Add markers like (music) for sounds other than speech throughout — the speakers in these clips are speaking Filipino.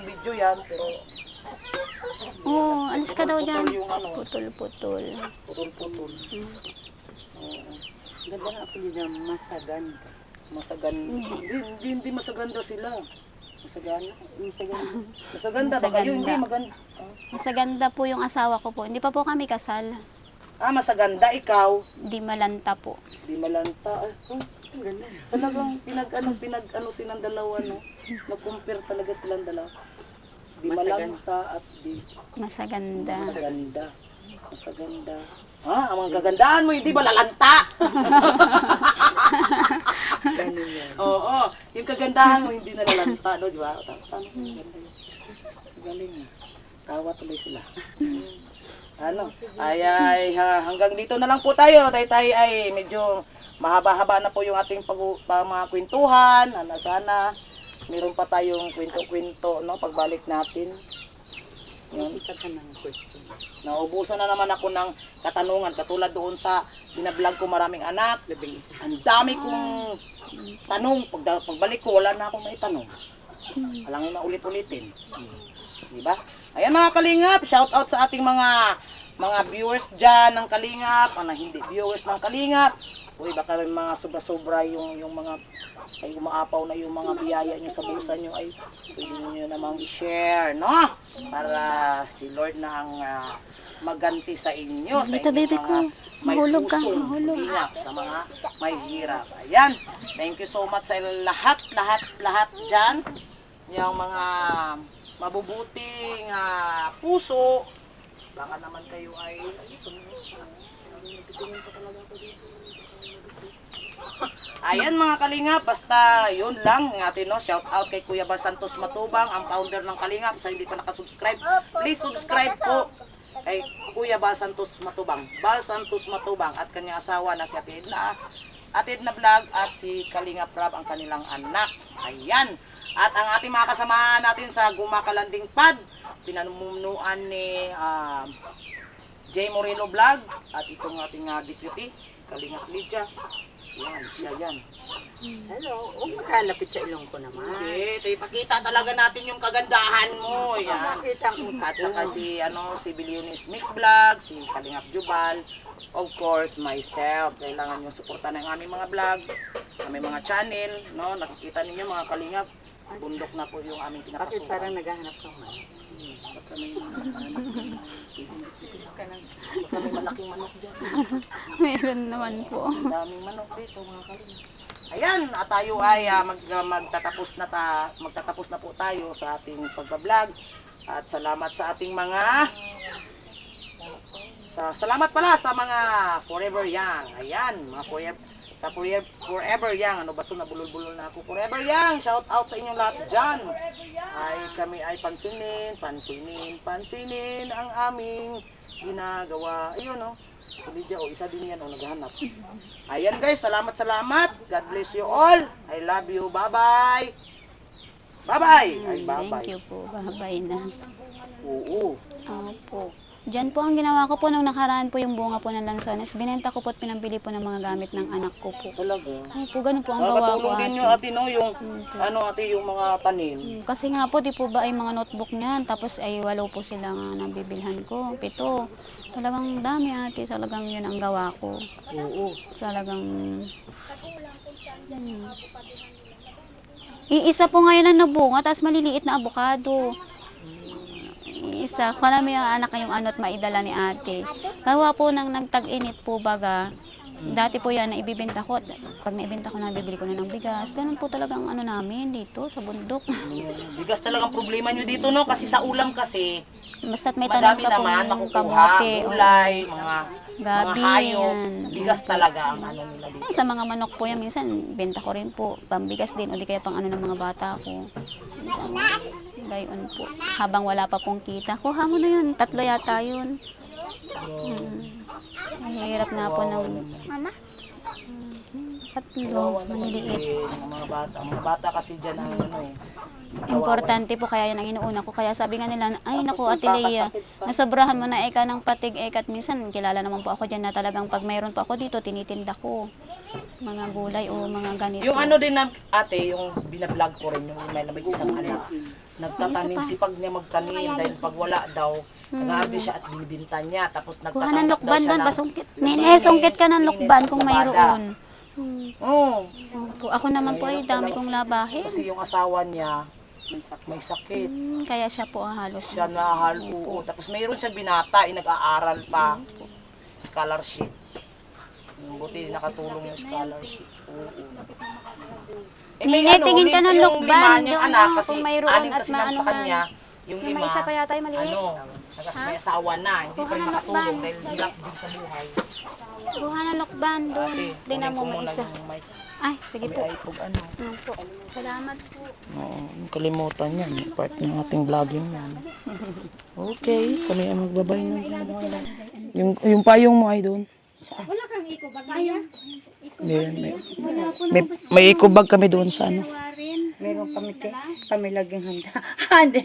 Masyadong video yan, pero Oo, alis ka daw dyan. Putol yung ano. Putol-putol. putol-putol. Oo. Ganda nga ako nila, masaganda. Masaganda. Hindi, hindi, hindi masaganda sila. Masagana. Masaganda. Masaganda ba kayo? Masaganda. Hindi, maganda. Ah. Masaganda po yung asawa ko po. Hindi pa po kami kasal. Ah, masaganda ikaw. Di malanta po. Di malanta. Ay, oh, Ang ganda. talagang pinag ano, pinag ano silang dalawa, no? Nag-compare talaga silang dalawa. Di malanta at di Masaganda. masaganda. Masaganda. Ha? Ang mga kagandahan mo, hindi ba lalanta? Ganun (laughs) yan. Oo, yung kagandahan mo hindi na lalanta, no, di ba? Tama, tama. Ganda yun. Galing eh. Tawa tuloy sila. ano? Ay, ay, ha- hanggang dito na lang po tayo. Tayo tayo ay medyo mahaba-haba na po yung ating pag, pa, mga kwentuhan. Ano, sana meron pa tayong kwento-kwento, no? Pagbalik natin. Yung isa ka ng question. Naubusan na naman ako ng katanungan. Katulad doon sa binablog ko maraming anak. Labing isa. Ang dami kong tanong. Pag, pagbalik ko, wala na akong may tanong. Alang na ulit-ulitin. Di ba? Ayan mga kalingap, shout out sa ating mga mga viewers dyan ng kalingap, mga hindi viewers ng kalingap. Uy, baka may mga sobra-sobra yung, yung mga ay umaapaw na yung mga biyaya nyo sa busa nyo ay pwede nyo namang i-share, no? Para si Lord na ang ah, maganti sa inyo. Sa Dito, baby mga ko. may Mahulog ka, pusong mahulog. hirap sa mga may hirap. Ayan. Thank you so much sa lahat, lahat, lahat dyan. Yung mga mabubuting ah, puso. Baka naman kayo ay... Ayan mga kalingap, basta yun lang ng atin no. Shout out kay Kuya Bal Santos Matubang, ang founder ng Kalingap. Sa hindi pa nakasubscribe, please subscribe po kay Kuya Bal Santos Matubang. Bal Santos Matubang at kanyang asawa na si Ate Edna. Ate Edna Vlog at si Kalingap Rab ang kanilang anak. Ayan. At ang ating mga kasamahan natin sa Gumakalanding Pad, pinanumunuan ni ah, Jay Moreno Vlog at itong ating ah, deputy, Kalingap Lydia. Yan, siya yan. Hello. Huwag magkalapit sa ilong ko naman. Okay, tayo pakita talaga natin yung kagandahan mo. Yan. Makita ko. At saka si ano si Billionis Mix Vlog, si Kalingap Jubal, of course myself. Kailangan niyo suportahan ang aming mga vlog, aming mga channel, no? Nakikita ninyo mga Kalingap, bundok na po yung aming Bakit pinapasukan. parang naghahanap ka man? May Baka may malaking manok dyan. (laughs) Meron naman po. Ang daming manok dito mga Kalingap. Ayan, at tayo ay ah, mag, magtatapos na ta, magtatapos na po tayo sa ating pagbablog. At salamat sa ating mga sa salamat pala sa mga Forever Young. Ayan, mga forever sa forever, forever Young. Ano ba 'to? Nabulol-bulol na ako. Forever Young. Shout out sa inyong lahat diyan. Ay kami ay pansinin, pansinin, pansinin ang aming ginagawa. Ayun no. Si Lydia, oh, isa din yan, oh, naghahanap. Ayan guys, salamat, salamat. God bless you all. I love you. Bye-bye. Bye-bye. Ay, bye-bye. Thank you po. Bye-bye na. Oo. Opo. Diyan po ang ginawa ko po nung nakaraan po yung bunga po ng lansones. Binenta ko po at pinambili po ng mga gamit ng anak ko po. Talaga. Opo, ganun po ang gawa ko Nakatulong din ate. yung ate, no? Yung, Mm, po. ano ate, yung mga tanim. Mm, Kasi nga po, di po ba ay mga notebook niyan. Tapos ay walo po sila nga nabibilhan ko. Pito. Talagang dami ate. Talagang yun ang gawa ko. Oo. Talagang... Hmm. Iisa po ngayon ang nabunga, tapos maliliit na abukado. Iisa. Kung mo yung anak yung anot maidala ni ate. Gawa po nang nagtag-init po baga. Dati po yan, naibibenta ko. Pag naibenta ko, nabibili ko na ng bigas. Ganun po talaga ang ano namin dito sa bundok. Bigas talagang problema nyo dito, no? Kasi sa ulam kasi, Basta't may tanim madami ka naman pong makukuha. kamote. o Gulay, mga, Gabi, mga hayop. yan. Bigas talaga ang ano nila dito. Ay, sa mga manok po yan, minsan benta ko rin po. Pambigas din, o di kaya pang ano ng mga bata ko. Gayon po. Habang wala pa pong kita, kuha mo na yun. Tatlo yata yun. Hmm. Mahirap na po ng... Mama? Tatlo. Maliliit. Mga bata, mga bata kasi dyan ang ano eh. Importante po kaya yan ang inuuna ko. Kaya sabi nga nila, ay naku Ate Leia, nasobrahan mo na eka ng patig ekat minsan. Kilala naman po ako dyan na talagang pag mayroon po ako dito, tinitinda ko. Mga gulay o mga ganito. Yung ano din na, ate, yung binablog ko rin, yung may may isang anak. Nagtatanim, sipag niya magtanim dahil pag wala daw, nag siya at binibinta niya. Tapos Hmm. Kuha ng lukban doon, ng basungkit. Nene, sungkit ka ng lukban kung mayroon. Hmm. Oo. Opo, Ako naman po ay dami kong labahin. Kasi yung asawa niya, may sakit. Hmm, kaya siya po ang halos. Siya na oo. Tapos mayroon siya binata, eh, nag-aaral pa. Scholarship. Buti nakatulong yung scholarship. Oo. Eh, may Nene, tingin ka ng yung lukban, lima niyang yung anak, ano, kasi kung mayroon anim at kasi lang maano sa kanya, yung Yung lima, may isa pa yata ay maliit. ano, nagas may asawa na, hindi pa rin Kuha ng makatulong lukban. dahil hirap din sa buhay. Kuha ng lukban doon. Ate, Tingnan kunin mo may muna isa. yung mic. Ay, sige May po. iPod ano. Ano po. Salamat po. Oo, yung kalimutan yan. yung Part ng ating vlogging yan. Okay, kami ang magbabay ng Yung, yung payong mo ay doon. Wala kang iko ba kaya? May, may, may, may eco-bag kami doon sa ano. Meron kami, te, kami laging handa. (laughs) Hindi.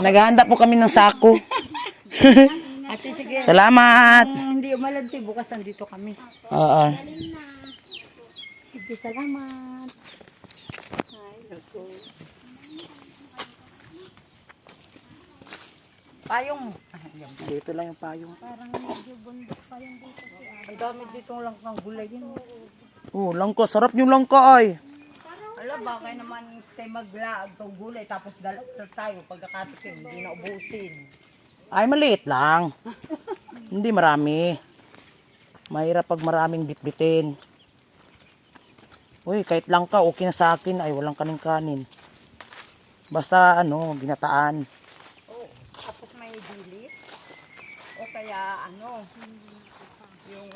Naghahanda po kami ng sako. Ate, sige. Salamat! Kung hindi umalad, te, bukas nandito kami. Oo. Sige, salamat. Ay, naku. Payong. Dito lang yung payong. Ang dami dito lang ng gulay yun. Oh, langka. Sarap yung langka ay. Ala, bakay naman tayo maglaag itong gulay tapos dalap sa tayo pagkakatikim, hindi na ubusin. Ay, maliit lang. Hindi marami. Mahirap pag maraming bitbitin. Uy, kahit lang ka, okay na sa akin. Ay, walang kanin-kanin. Basta, ano, ginataan. Oh, tapos may dilis. O kaya ano, yung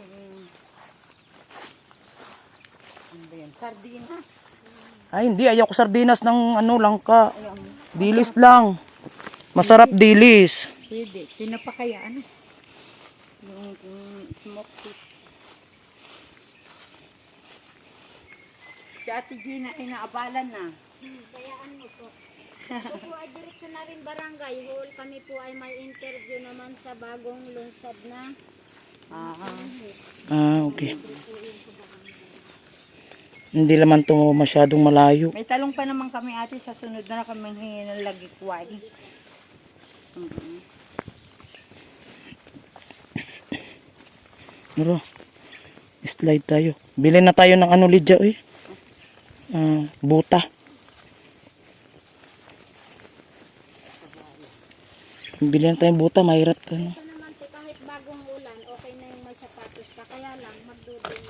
ano ba yan? Sardinas. Ay, hindi. Ayaw ko sardinas ng ano, langka. Dilis lang. Masarap dilis. Pwede. Tinapa kaya ano? Yung, yung smoked fish. Si Ate Gina ay naabalan na. Kayaan mo po. Ako po ay diretso na rin barangay hall. Kami po ay may interview naman sa bagong lunsad na. Ah, okay. Hindi naman to masyadong malayo. may talong pa naman kami ate sa sunod na kami hingi ng lagikway. Mm-mm. Muro. Slide tayo. Bilhin na tayo ng ano, Lydia, eh. Ah, buta. Bilhin na tayong buta, mahirap ka, no? Ito naman po kahit bagong ulan, okay na yung may sapatos ka. Kaya lang, magdudong.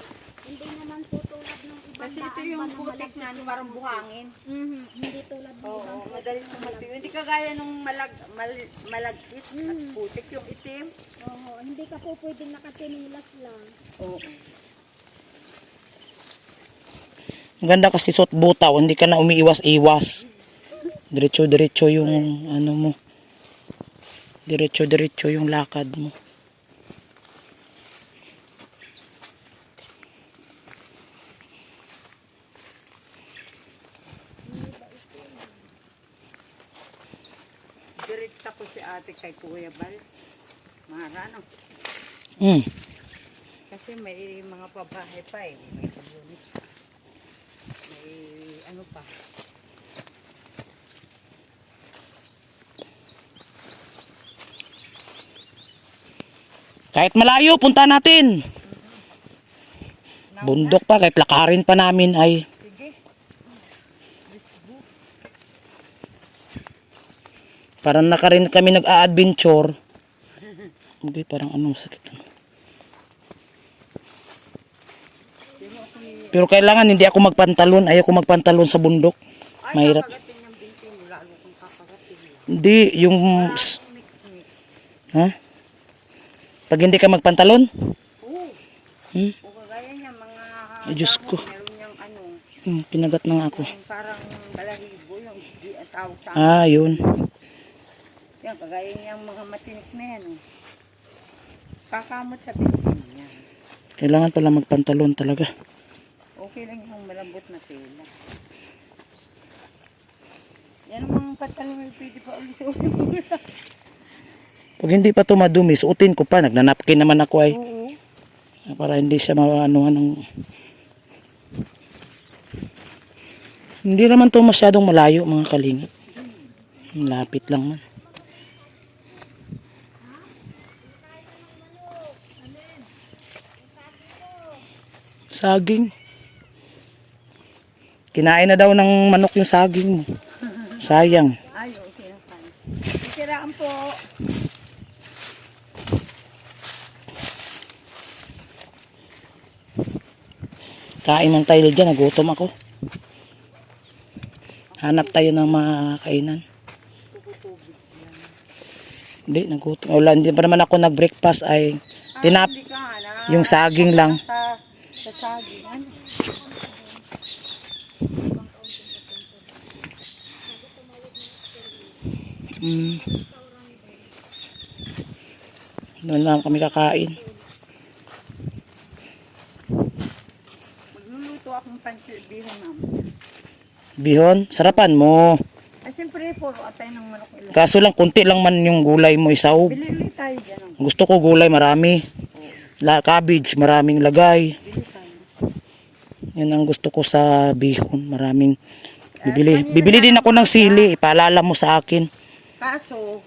Hindi naman po tulad ng ibang Kasi ito yung putik na ano, parang buhangin. Mhm, Hindi tulad ng Oo, ibang madaling tumalbig. Hindi kagaya nung malag, mal, malagkit at putik yung itim. Oo, hindi ka po pwedeng nakatinilas lang. Oo. Ang ganda kasi suot buta, hindi ka na umiiwas-iwas. Diretso-diretso yung ano mo. Diretso-diretso yung lakad mo. Diretsa ko si ate kay Kuya Bal. Marano. Mm. Kasi may mga pabahay pa eh. May sabunis. May ano pa. Kahit malayo, punta natin. Bundok pa, kahit lakarin pa namin ay. Parang nakarin kami nag-a-adventure. Okay, parang ano sakit. Pero kailangan hindi ako magpantalon. Ayoko magpantalon sa bundok. Mahirap. Hindi, yung... Ha? Pag hindi ka magpantalon? Oo. Hmm? Ay, Diyos ko. ano. Hmm, pinagat na nga ako. Parang balahibo. Yung tawag sa Ah, yun. Yan, kagaya niyang mga matinik na yan. Oh. Kakamot sa binti niya. Kailangan pala magpantalon talaga. Okay lang yung malambot na tela. Yan ang mga patalong yung pwede pa ulit Pag hindi pa ito madumi, suotin ko pa. Nagnanapkin naman ako ay. Oo. Para hindi siya maano ng Hindi naman to masyadong malayo mga kalingap. Lapit lang man. Saging. Kinain na daw ng manok yung saging mo. Sayang. Ay, okay na pan. Sisiraan po. Kain ng tayo dyan, nagutom ako. Hanap tayo ng mga kainan. Hindi, nagutom. Wala, hindi pa naman ako nag-breakfast ay tinap ka na. yung saging lang. Sa, sa saging. Ano? Mm. Doon lang kami kakain. Magluluto akong pancit bihon namin. Bihon, sarapan mo. Ay, siyempre, puro atay ng manok ilang. Kaso lang, kunti lang man yung gulay mo isaw. Bili ulit tayo dyan. Gusto ko gulay marami. La, cabbage, maraming lagay. Yan ang gusto ko sa bihon. Maraming bibili. Bibili din ako ng sili. Ipaalala mo sa akin. Kaso,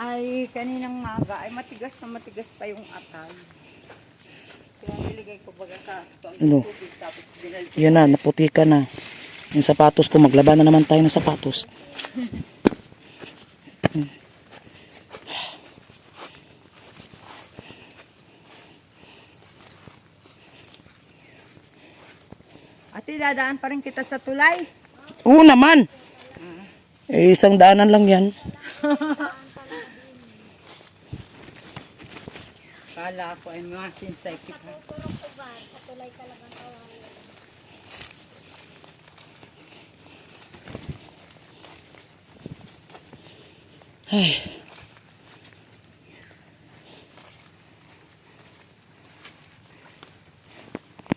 ay kaninang maga, ay matigas na matigas pa yung atay. Kaya niligay ko baga sa Ano? Yan na, naputi ka na. Yung sapatos ko, maglaban na naman tayo ng sapatos. Ate, (laughs) dadaan pa rin kita sa tulay. Oo naman. Eh, isang daanan lang yan. (laughs) Kala ko ay mga sinsay kita. Ay,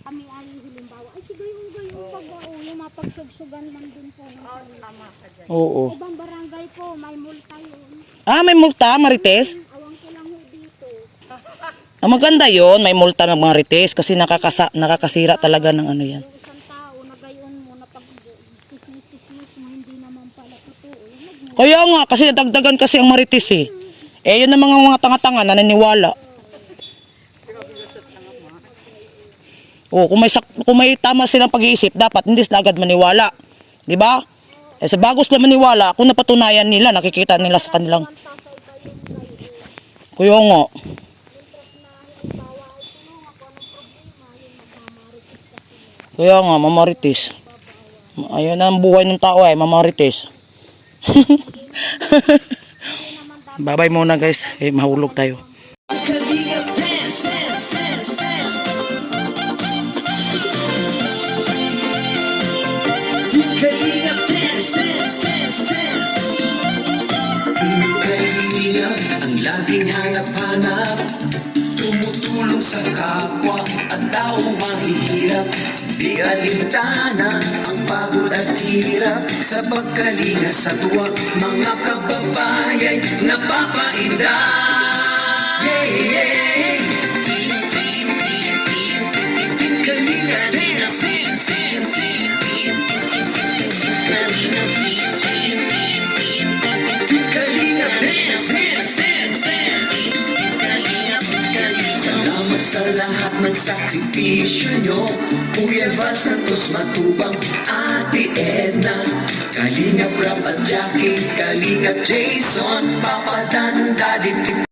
kami ay halimbawa, ay sige yung gayon pag oh, yung mapagsugsugan man din po. Oo, tama ka dyan. oo. Ibang barangay po, may multa yun. Ah, may multa, Marites? Awang ko lang ho dito. (laughs) Ah, maganda yon may multa ng Marites kasi nakakasa, nakakasira talaga ng ano yan. Yung isang tao na gayon mo na pag kismis-kismis mo, hindi naman pala totoo. Nag- Kaya nga, kasi dagdagan kasi ang Marites eh. Eh, yun ang mga mga tanga-tanga na naniniwala. Oh, kung may, sak- kung may tama silang pag-iisip, dapat hindi sila agad maniwala. Di ba? Eh, sa bago sila maniwala, kung napatunayan nila, nakikita nila sa kanilang... Kaya nga. Kaya nga, mamarites. Ayun ang buhay ng tao ay mamarites. (laughs) Bye-bye muna guys. Eh, mahulog tayo. Sa kapwa at taong mahihirap Di alintana ang pagod at hirap. Sa pagkalinga sa tuwa Mga kababayan napapainda Yeah, yeah lahat ng sakripisyo nyo Kuya Val Santos Matubang Ate Edna Kalinga Prab at Jackie Kalinga Jason Papa Dan Daddy Tito